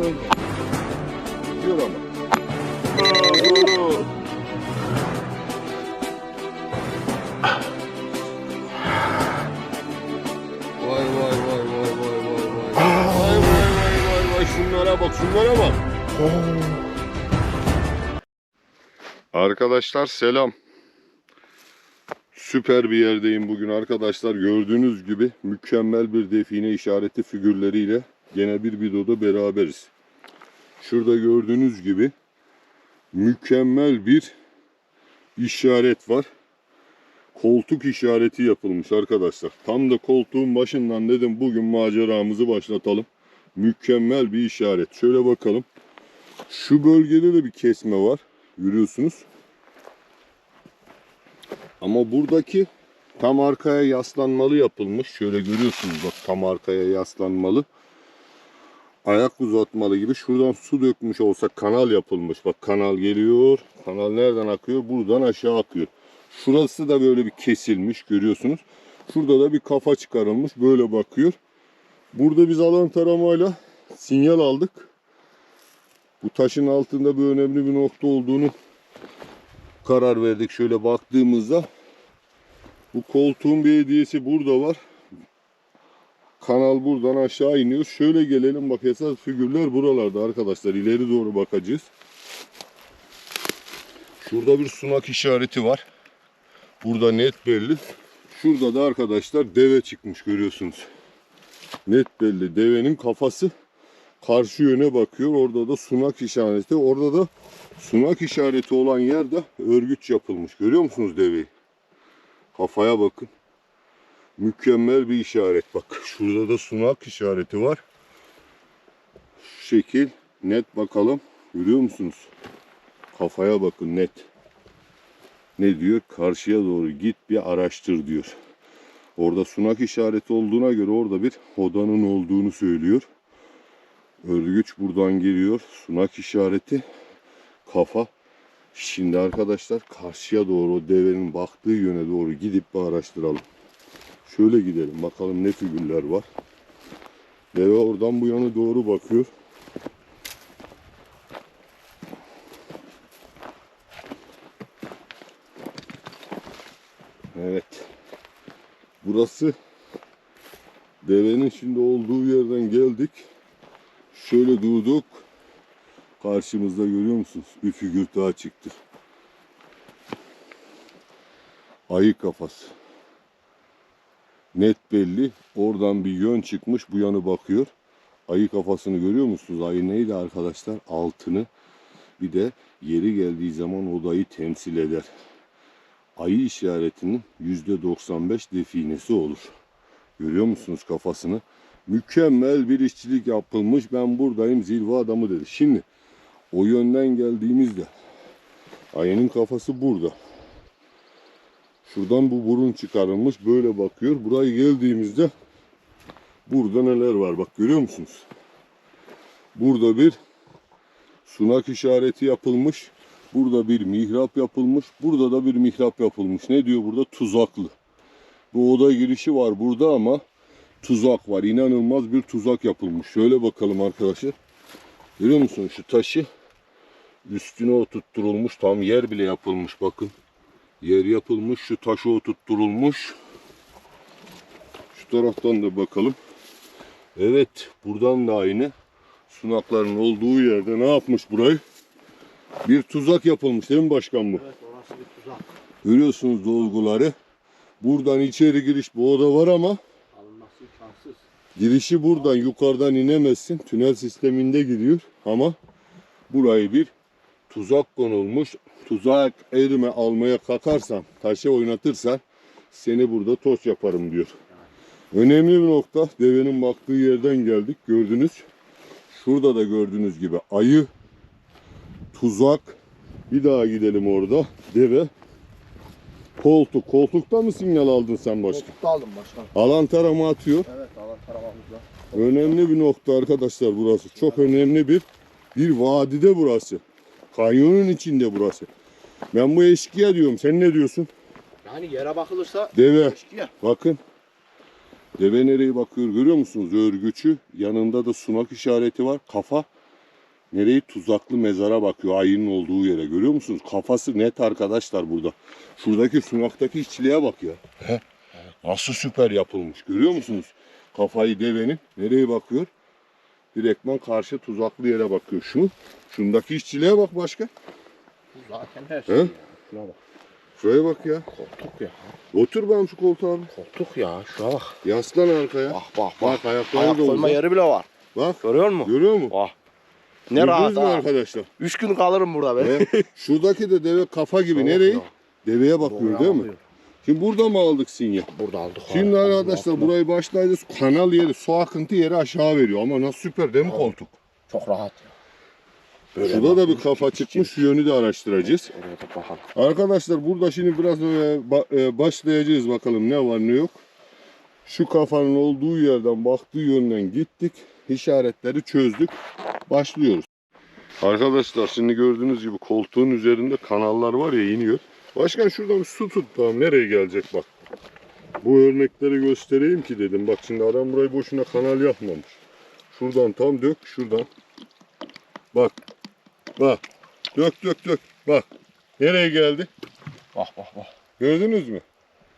Buradan gidiyor ama. Vay vay vay vay vay vay vay. Vay vay vay vay vay şunlara bak şunlara bak. Arkadaşlar selam. Süper bir yerdeyim bugün arkadaşlar. Gördüğünüz gibi mükemmel bir define işareti figürleriyle gene bir videoda beraberiz. Şurada gördüğünüz gibi mükemmel bir işaret var. Koltuk işareti yapılmış arkadaşlar. Tam da koltuğun başından dedim bugün maceramızı başlatalım. Mükemmel bir işaret. Şöyle bakalım. Şu bölgede de bir kesme var. Görüyorsunuz. Ama buradaki tam arkaya yaslanmalı yapılmış. Şöyle görüyorsunuz bak tam arkaya yaslanmalı. Ayak uzatmalı gibi. Şuradan su dökmüş olsa kanal yapılmış. Bak kanal geliyor. Kanal nereden akıyor? Buradan aşağı akıyor. Şurası da böyle bir kesilmiş görüyorsunuz. Şurada da bir kafa çıkarılmış. Böyle bakıyor. Burada biz alan taramayla sinyal aldık. Bu taşın altında bir önemli bir nokta olduğunu karar verdik. Şöyle baktığımızda bu koltuğun bir hediyesi burada var. Kanal buradan aşağı iniyor. Şöyle gelelim bak esas figürler buralarda arkadaşlar. İleri doğru bakacağız. Şurada bir sunak işareti var. Burada net belli. Şurada da arkadaşlar deve çıkmış görüyorsunuz. Net belli. Devenin kafası karşı yöne bakıyor. Orada da sunak işareti. Orada da sunak işareti olan yerde örgüç yapılmış. Görüyor musunuz deveyi? Kafaya bakın. Mükemmel bir işaret. Bak şurada da sunak işareti var. Şu şekil net bakalım. Görüyor musunuz? Kafaya bakın net. Ne diyor? Karşıya doğru git bir araştır diyor. Orada sunak işareti olduğuna göre orada bir odanın olduğunu söylüyor. Örgüç buradan geliyor. Sunak işareti kafa. Şimdi arkadaşlar karşıya doğru devenin baktığı yöne doğru gidip bir araştıralım. Şöyle gidelim bakalım ne figürler var. Deve oradan bu yana doğru bakıyor. Evet. Burası devenin şimdi olduğu yerden geldik. Şöyle durduk. Karşımızda görüyor musunuz? Bir figür daha çıktı. Ayı kafası. Net belli. Oradan bir yön çıkmış. Bu yanı bakıyor. Ayı kafasını görüyor musunuz? Ayı neydi arkadaşlar? Altını. Bir de yeri geldiği zaman odayı temsil eder. Ayı işaretinin %95 definesi olur. Görüyor musunuz kafasını? Mükemmel bir işçilik yapılmış. Ben buradayım zilva adamı dedi. Şimdi o yönden geldiğimizde ayının kafası burada. Şuradan bu burun çıkarılmış. Böyle bakıyor. Buraya geldiğimizde burada neler var bak görüyor musunuz? Burada bir sunak işareti yapılmış. Burada bir mihrap yapılmış. Burada da bir mihrap yapılmış. Ne diyor burada? Tuzaklı. Bu oda girişi var burada ama tuzak var. İnanılmaz bir tuzak yapılmış. Şöyle bakalım arkadaşlar. Görüyor musunuz şu taşı? Üstüne oturtturulmuş. Tam yer bile yapılmış bakın. Yer yapılmış. Şu taşı oturtturulmuş. Şu taraftan da bakalım. Evet. Buradan da aynı. Sunakların olduğu yerde ne yapmış burayı? Bir tuzak yapılmış değil mi başkan bu? Evet orası bir tuzak. Görüyorsunuz dolguları. Buradan içeri giriş bu oda var ama Alınması imkansız. girişi buradan yukarıdan inemezsin. Tünel sisteminde gidiyor ama burayı bir tuzak konulmuş. Tuzak erime almaya kalkarsan, taşı oynatırsan seni burada toz yaparım diyor. Önemli bir nokta. Devenin baktığı yerden geldik. Gördünüz. Şurada da gördüğünüz gibi ayı, tuzak. Bir daha gidelim orada. Deve. Koltuk. Koltukta mı sinyal aldın sen başka? Koltukta aldım başkan. Alan tarama atıyor. Evet alan taramamızda. Önemli bir nokta arkadaşlar burası. Çok önemli bir bir vadide burası. Kanyonun içinde burası. Ben bu eşkıya diyorum. Sen ne diyorsun? Yani yere bakılırsa Deve. eşkıya. Bakın. Deve nereye bakıyor görüyor musunuz? Örgüçü. Yanında da sunak işareti var. Kafa. Nereyi tuzaklı mezara bakıyor ayının olduğu yere görüyor musunuz? Kafası net arkadaşlar burada. Şuradaki sunaktaki işçiliğe bak ya. He? Nasıl süper yapılmış görüyor musunuz? Kafayı devenin nereye bakıyor? Direktman karşı tuzaklı yere bakıyor. Şu, şundaki işçiliğe bak başka. Bu zaten her He? şey. ya. Şuna bak. Şuraya bak ya. Koltuk ya. Otur ben şu koltuğa abi. Koltuk ya. Şuna bak. Yaslan arkaya. Bak bak bak. Bak ayakları Ayak da koyma yeri bile var. Bak Görüyor musun? görüyor musun? Bak. Ne Gördünüz rahat ha. arkadaşlar? Üç gün kalırım burada ben. He? Şuradaki de deve kafa gibi nereyi? Deveye bakıyor değil mi? Şimdi burada mı aldık sinyal? Burada aldık. Şimdi ha. arkadaşlar Allah. burayı başlayacağız. Kanal yeri, su akıntı yeri aşağı veriyor. Ama nasıl süper değil mi Tamam. koltuk? Çok rahat ya. Böyle Şurada da bir kafa çıkmış. Şu yönü de araştıracağız. Bakalım. Arkadaşlar burada şimdi biraz e, başlayacağız bakalım ne var ne yok. Şu kafanın olduğu yerden baktığı yönden gittik. İşaretleri çözdük. Başlıyoruz. Arkadaşlar şimdi gördüğünüz gibi koltuğun üzerinde kanallar var ya iniyor. Başkan şuradan su tut tamam nereye gelecek bak. Bu örnekleri göstereyim ki dedim. Bak şimdi adam burayı boşuna kanal yapmamış. Şuradan tam dök şuradan. Bak. Bak. Dök dök dök. Bak. Nereye geldi? Bak bak bak. Gördünüz mü?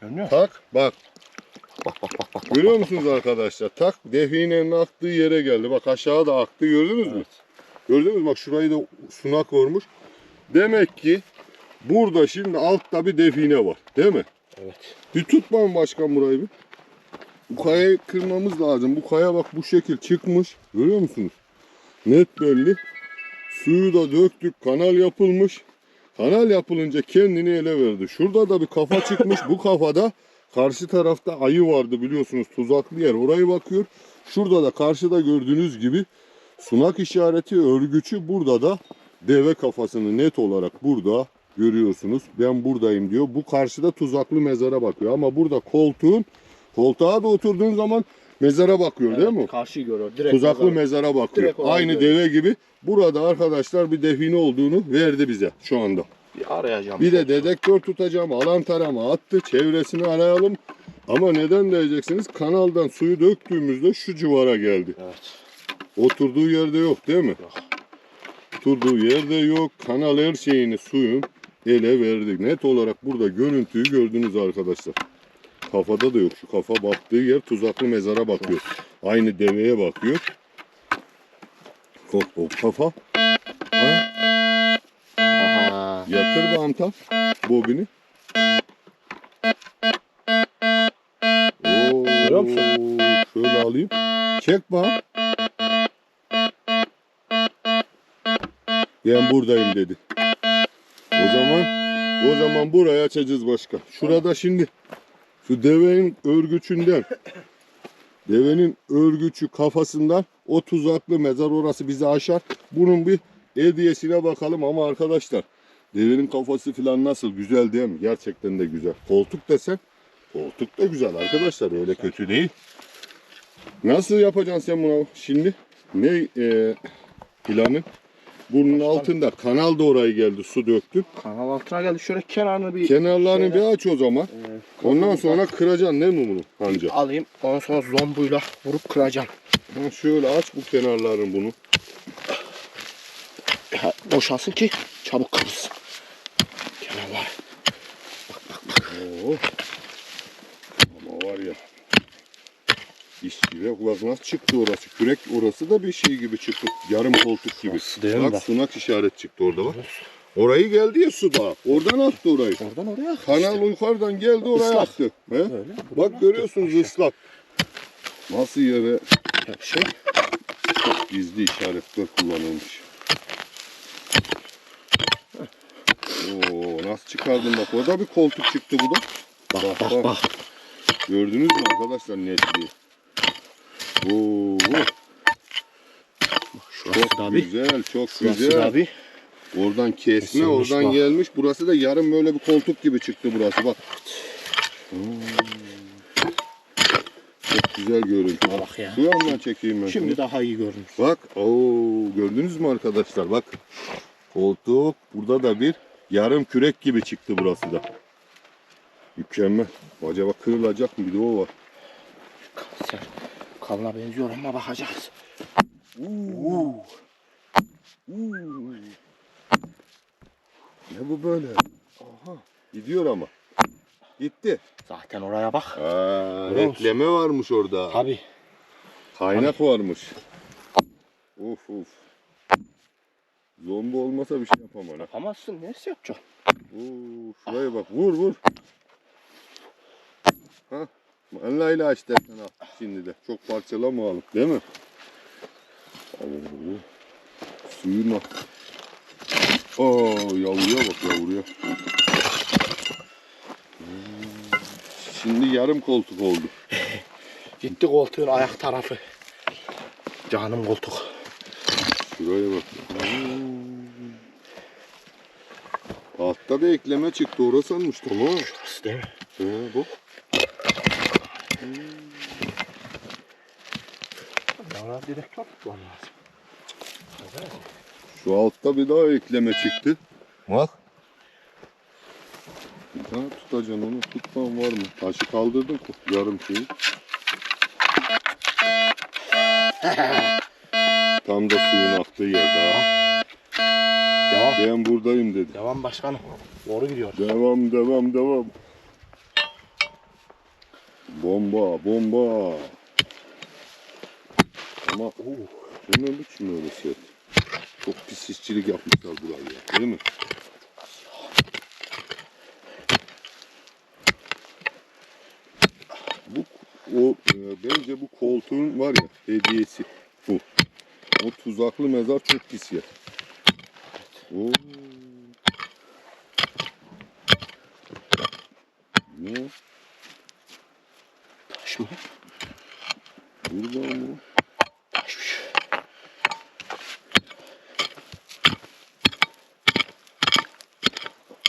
Görünüyor? Tak bak. Bak bak bak bak. Görüyor musunuz arkadaşlar? Tak definenin aktığı yere geldi. Bak aşağı da aktı gördünüz mü? Evet. Gördünüz mü? Bak şurayı da sunak vurmuş. Demek ki burada şimdi altta bir define var. Değil mi? Evet. Bir tutmam başkan burayı bir. Bu kayayı kırmamız lazım. Bu kaya bak bu şekil çıkmış. Görüyor musunuz? Net belli. Suyu da döktük. Kanal yapılmış. Kanal yapılınca kendini ele verdi. Şurada da bir kafa çıkmış. Bu kafada karşı tarafta ayı vardı biliyorsunuz. Tuzaklı yer. Orayı bakıyor. Şurada da karşıda gördüğünüz gibi sunak işareti örgücü. Burada da deve kafasını net olarak burada görüyorsunuz. Ben buradayım diyor. Bu karşıda tuzaklı mezara bakıyor. Ama burada koltuğun koltuğa da oturduğun zaman mezara bakıyor değil mi? Karşıyı görüyor. Direkt Tuzaklı mezar. mezara bakıyor. Direkt olarak Aynı görüyor. deve gibi. Burada arkadaşlar bir define olduğunu verdi bize şu anda. Bir arayacağım. Bir de dedektör tutacağım. Alan tarama attı. Çevresini arayalım. Ama neden diyeceksiniz? Kanaldan suyu döktüğümüzde şu civara geldi. Evet. Oturduğu yerde yok değil mi? Yok. Oturduğu yerde yok. Kanal her şeyini suyun ele verdik. Net olarak burada görüntüyü gördünüz arkadaşlar. Kafada da yok. Şu kafa baktığı yer tuzaklı mezara bakıyor. Aynı deveye bakıyor. Hop hop kafa. Ha? Aha. Yatır banta bobini. Oo? Şöyle alayım. Çek bak. Ben buradayım dedi. Zaman o zaman burayı açacağız başka. Şurada şimdi şu devenin örgüçünden devenin örgüçü kafasından o tuzaklı mezar orası bizi aşar. Bunun bir hediyesine bakalım ama arkadaşlar devenin kafası falan nasıl güzel değil mi? Gerçekten de güzel. Koltuk desen koltuk da güzel arkadaşlar öyle kötü değil. Nasıl yapacaksın sen bunu şimdi? Ne e, planın? Bunun altında kanal da oraya geldi su döktü. Kanal altına geldi. Şöyle kenarını bir Kenarlarını Şöyle- bir aç o zaman. e, Ondan sonra kıracaksın değil mi bunu anca? alayım. Ondan sonra zombuyla vurup kıracağım. Ha, şöyle aç bu kenarların bunu. Ya, boşalsın ki çabuk kırılsın. Kenarlar. Oo. Ama var ya. İşçiye bak nasıl çıktı orası. Kürek orası da bir şey gibi çıktı. Yarım koltuk gibi. Değil bak sunak işaret çıktı orada bak. Orayı geldi ya suda. Oradan attı orayı. Oradan oraya. Kanal yukarıdan geldi oraya Islak. attı. He? Böyle. Bak görüyorsunuz ıslak. Nasıl yere şey. çok gizli işaretler kullanılmış. Oo, nasıl çıkardın bak orada bir koltuk çıktı bu da. Bak Bak, bak bak. bak. Gördünüz mü arkadaşlar netliği? Oo, Şurası çok da bir. güzel, çok Şurası güzel. da bir. Oradan kesme, Kesilmiş oradan bak. gelmiş. Burası da yarım böyle bir koltuk gibi çıktı burası bak. Oo. Çok güzel görüntü. Bak ya. Şu yandan çekeyim ben. Şimdi şunu. daha iyi görünür. Bak, oo, gördünüz mü arkadaşlar? Bak, koltuk burada da bir yarım kürek gibi çıktı burası da. Mükemmel. Acaba kırılacak mı? Bir de o var. Kanser. Kanla benziyor ama bakacağız. Oo. Uuu. Ne bu böyle? Aha. Gidiyor ama. Gitti. Zaten oraya bak. Aa, ekleme varmış orada. Tabi. Kaynak varmış. Uf uf. Zombi olmasa bir şey yapamam. Yapamazsın. Neyse yapacaksın. Oo, şuraya bak. Vur vur. Ha. Allah ile aç dersen al. Şimdi de. Çok parçalamayalım. Değil mi? Oo. Suyuna. Oo, yavruya bak yavruya. Şimdi yarım koltuk oldu. Gitti koltuğun ayak tarafı. Canım koltuk. Şuraya bak. Altta da ekleme çıktı. Orası sanmıştım ha. Şurası değil mi? He, bu. Ya oraya direktör tutmam lazım. Şu altta bir daha ekleme çıktı. Bak. Bir daha tutacaksın onu. Tutman var mı? Taşı kaldırdın yarım şeyi. Tam da suyun aktığı yer daha. Devam. Ben buradayım dedi. Devam başkanım. Doğru gidiyor. Devam devam devam. Bomba bomba. Ama oh, bu ne biçim öyle set? Çok pis işçilik yapmışlar buraya değil mi? Bu o e, bence bu koltuğun var ya hediyesi bu. O tuzaklı mezar çok pis yer. Oo. Ne? Taş mı? Burada mı? Taşmış.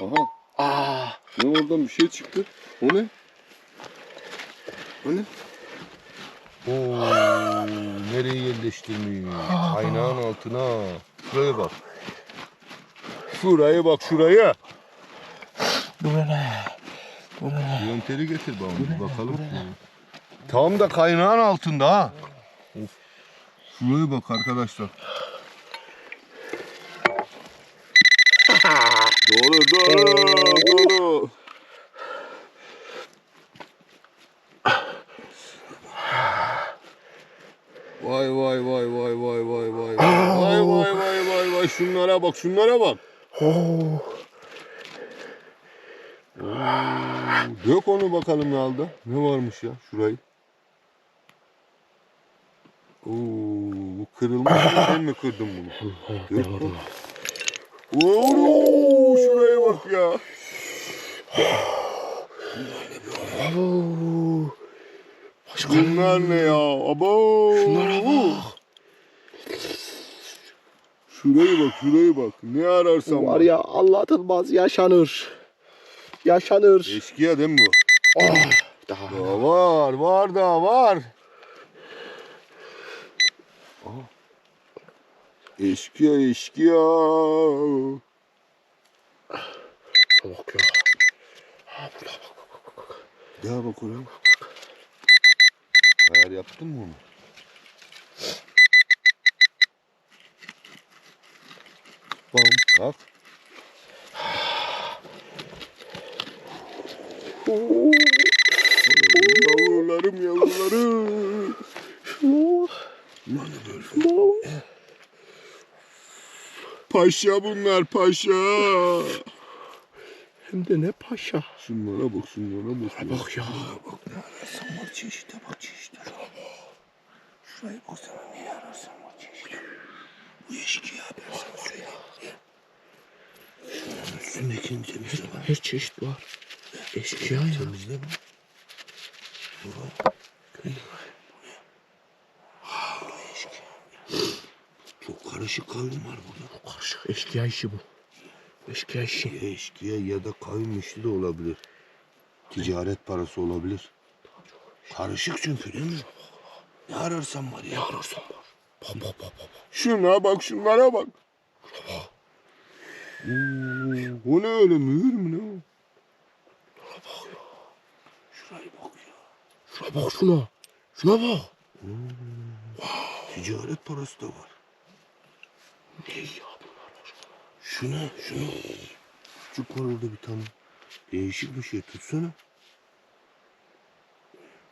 Aha. Aa. Bir şey çıktı? O ne? O ne? Oo, nereye yerleştirmiş? Kaynağın altına. Şuraya bak. Şuraya bak şuraya. Bu ne? Bu ne? Yönteli getir bana bir bakalım. Tam da kaynağın altında ha. Of. Şuraya bak arkadaşlar. Doğru doğru doğru. Şunlara bak şunlara bak. Oo. Dök onu bakalım yalda. Ne varmış ya şurayı? Oo, bu kırılmış mı? Sen mi kırdın bunu? Dök bak. Oo, şuraya bak ya. Bunlar ne ya? Abo. Şunlara bak. Şuraya bak, şuraya bak. Ne ararsan Var bak. ya anlatılmaz yaşanır. Yaşanır. Eşkıya değil mi bu? Ah. Daha. Daha var, var da var. Aha. Eşkıya, eşkıya. Bak ya. Ha burada bak. Ya bak oraya. Ayar yaptın mı onu? Bam, bak. Oo. Yavrularım, yavrularım. Oo. Oo. Paşa bunlar, paşa. Hem de ne paşa. Şunlara bak, şunlara bak. Bak ya. Bak ne ararsan var çeşite bak çeşite. Şuraya baksana ne ararsan var çeşite. Bu eşkıya ben sana üstündekini temizle bak. Her çeşit var. Eşkıya ya. Temizle bak. Bu var. Da eşkıya. Çok karışık kavim var burada. Karışık eşkıya işi bu. Eşkıya işi. Ya eşkıya ya da kavim işi de olabilir. Ticaret parası olabilir. Karışık çünkü değil mi? Ne ararsan var ya. Ne ararsan var. Bak bak bak bak. Şuna bak şunlara bak. Oo, o ne öyle mühür mü ne o? Şuraya bak ya. Şuna bak şuna. Şuna bak. Ticaret parası da var. Ne ya Şu ne? Şu ne? Küçük var orada bir tane. Değişik bir şey. Tutsana.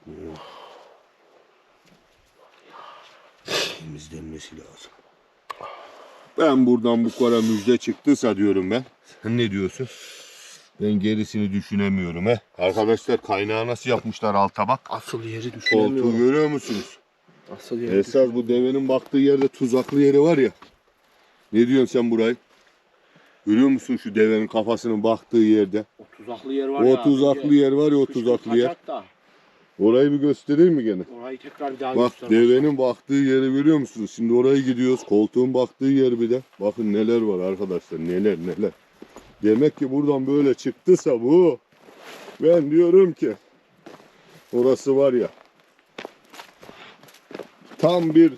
Oh. Temizlenmesi lazım. Ben buradan bu kadar müjde çıktıysa diyorum ben. Sen ne diyorsun? Ben gerisini düşünemiyorum he. Arkadaşlar kaynağı nasıl yapmışlar alta bak. Asıl yeri Koltuğu düşünemiyorum. görüyor musunuz? Asıl yeri Esas bu devenin baktığı yerde tuzaklı yeri var ya. Ne diyorsun sen burayı? Görüyor musun şu devenin kafasının baktığı yerde? O tuzaklı yer var O ya. tuzaklı yer var ya o tuzaklı yer. da, Orayı bir göstereyim mi gene? Orayı tekrar bir daha Bak göster. devenin baktığı yeri görüyor musunuz? Şimdi oraya gidiyoruz. Koltuğun baktığı yer bir de. Bakın neler var arkadaşlar. Neler neler. Demek ki buradan böyle çıktıysa bu. Ben diyorum ki orası var ya tam bir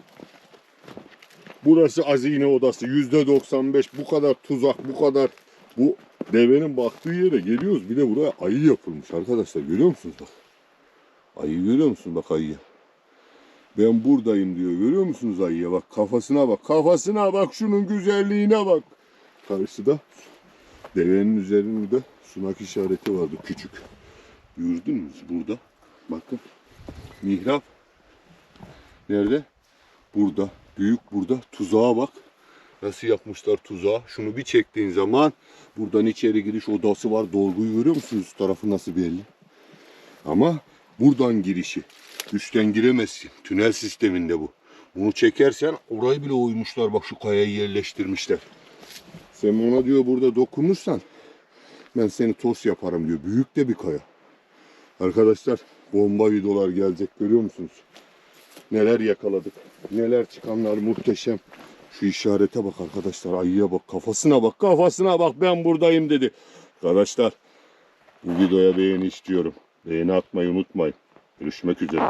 burası hazine odası. Yüzde 95 bu kadar tuzak bu kadar bu devenin baktığı yere geliyoruz. Bir de buraya ayı yapılmış arkadaşlar. Görüyor musunuz bak. Ayı görüyor musun bak ayıyı. Ben buradayım diyor. Görüyor musunuz ayıya? Bak kafasına bak. Kafasına bak. Şunun güzelliğine bak. Karşıda devenin üzerinde sunak işareti vardı küçük. Gördün mü? Burada. Bakın. Mihrap. Nerede? Burada. Büyük burada. Tuzağa bak. Nasıl yapmışlar tuzağı. Şunu bir çektiğin zaman buradan içeri giriş odası var. Dolguyu görüyor musunuz? Tarafı nasıl belli. Ama buradan girişi. Üstten giremezsin. Tünel sisteminde bu. Bunu çekersen orayı bile oymuşlar. Bak şu kayayı yerleştirmişler. Sen ona diyor burada dokunursan ben seni toz yaparım diyor. Büyük de bir kaya. Arkadaşlar bomba videolar gelecek görüyor musunuz? Neler yakaladık. Neler çıkanlar muhteşem. Şu işarete bak arkadaşlar. Ayıya bak. Kafasına bak. Kafasına bak. Ben buradayım dedi. Arkadaşlar bu videoya beğeni istiyorum. Beğeni atmayı unutmayın. Görüşmek üzere.